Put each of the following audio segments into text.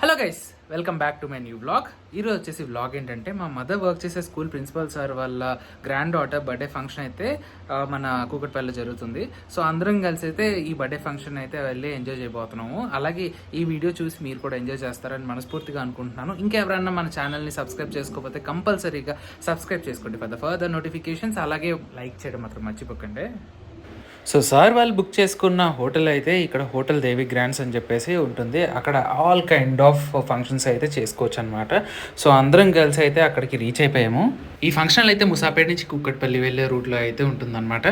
Hello guys welcome back to my new blog ఈరోజు వచ్చేసి blog ఏంటంటే మా మదర్ వర్క్ చేసే స్కూల్ ప్రిన్సిపల్ సార్ వాళ్ళ గ్రాండ్ డాటర్ బర్త్డే ఫంక్షన్ అయితే మన కూకట్పల్లిలో జరుగుతుంది. సో అందరం కలిసి అయితే ఈ బర్త్డే ఫంక్షన్ అయితే వెళ్ళి ఎంజాయ్ చేయబోతున్నాము. అలాగే ఈ వీడియో చూసి మీరు కూడా ఎంజాయ్ చేస్తారని మనస్ఫూర్తిగా అనుకుంటున్నాను. ఇంకెవరన్నా మన ఛానల్ని సబ్స్క్రైబ్ చేసుకోకపోతే కంపల్సరీగా సబ్స్క్రైబ్ చేసుకోండి. ఫర్ ద ఫర్దర్ నోటిఫికేషన్స్ అలాగే లైక్ చేయడం మాత్రం మర్చిపోకండి. సో సార్ వాళ్ళు బుక్ చేసుకున్న హోటల్ అయితే ఇక్కడ హోటల్ దేవి గ్రాండ్స్ అని చెప్పేసి ఉంటుంది. అక్కడ ఆల్ కైండ్ ఆఫ్ ఫంక్షన్స్ అయితే చేసుకోవచ్చు అనమాట సో అందరం కలిసి అయితే అక్కడికి రీచ్ అయిపోయాము. ఈ ఫంక్షన్ అయితే ముసాపేట నుంచి కుక్కట్పల్లి వెళ్ళే రూట్లో అయితే ఉంటుందన్నమాట.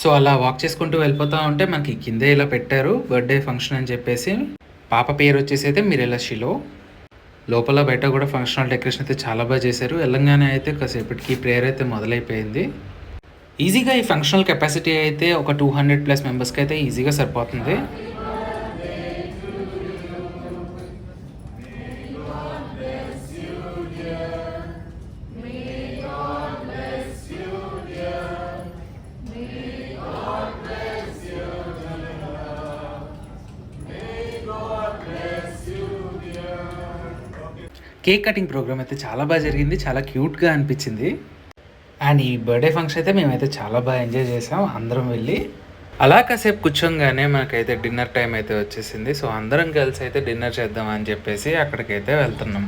సో అలా వాక్ చేసుకుంటూ వెళ్ళిపోతా ఉంటే మనకి కిందే ఇలా పెట్టారు బర్త్డే ఫంక్షన్ అని చెప్పేసి. పాప పేరు వచ్చేసి అయితే మిరెలా షిలో లోపల బయట కూడా ఫంక్షనల్ డెకరేషన్ అయితే చాలా బాగా చేశారు. వెళ్ళంగానే అయితే కాసేపటికి ప్రేయర్ అయితే మొదలైపోయింది. ఈజీగా ఈ ఫంక్షనల్ కెపాసిటీ అయితే ఒక టూ హండ్రెడ్ ప్లస్ మెంబర్స్కి అయితే ఈజీగా సరిపోతుంది. కేక్ కటింగ్ ప్రోగ్రామ్ అయితే చాలా బాగా జరిగింది చాలా క్యూట్గా అనిపించింది. అండ్ ఈ బర్త్డే ఫంక్షన్ అయితే మేమైతే చాలా బాగా ఎంజాయ్ చేసాం. అందరం వెళ్ళి అలా కాసేపు కూర్చోగానే మనకైతే డిన్నర్ టైం అయితే వచ్చేసింది. సో అందరం కలిసి అయితే డిన్నర్ చేద్దాం అని చెప్పేసి అక్కడికైతే వెళ్తున్నాం.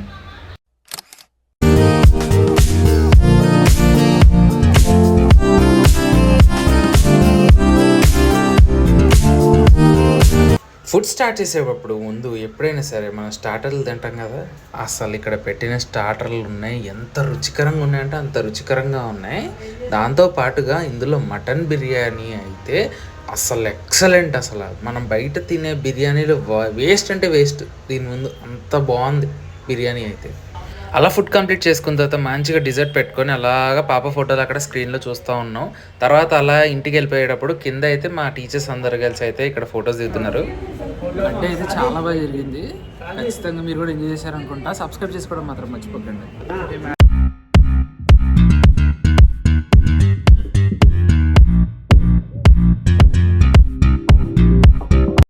ఫుడ్ స్టార్ట్ చేసేటప్పుడు ముందు ఎప్పుడైనా సరే మనం స్టార్టర్లు తింటాం కదా అసలు ఇక్కడ పెట్టిన స్టార్టర్లు ఉన్నాయి ఎంత రుచికరంగా ఉన్నాయంటే అంత రుచికరంగా ఉన్నాయి. దాంతో పాటుగా ఇందులో మటన్ బిర్యానీ అయితే అసలు ఎక్సలెంట్ అసలు. మనం బయట తినే బిర్యానీలో వేస్ట్ అంటే వేస్ట్. దీని ముందు అంత బాగుంది బిర్యానీ అయితే. అలా ఫుడ్ కంప్లీట్ చేసుకున్న తర్వాత మంచిగా డిజర్ట్ పెట్టుకొని అలాగా పాప ఫోటోలు అక్కడ స్క్రీన్లో చూస్తూ ఉన్నాం. తర్వాత అలా ఇంటికి వెళ్ళిపోయేటప్పుడు కింద అయితే మా టీచర్స్ అందరు కలిసి అయితే ఇక్కడ ఫొటోస్ దిగుతున్నారు అంటే అయితే చాలా బాగా జరిగింది. ఖచ్చితంగా మీరు కూడా ఎంజాయ్ చేశారనుకుంటా. సబ్స్క్రైబ్ చేసుకోవడం మాత్రం మర్చిపోకండి.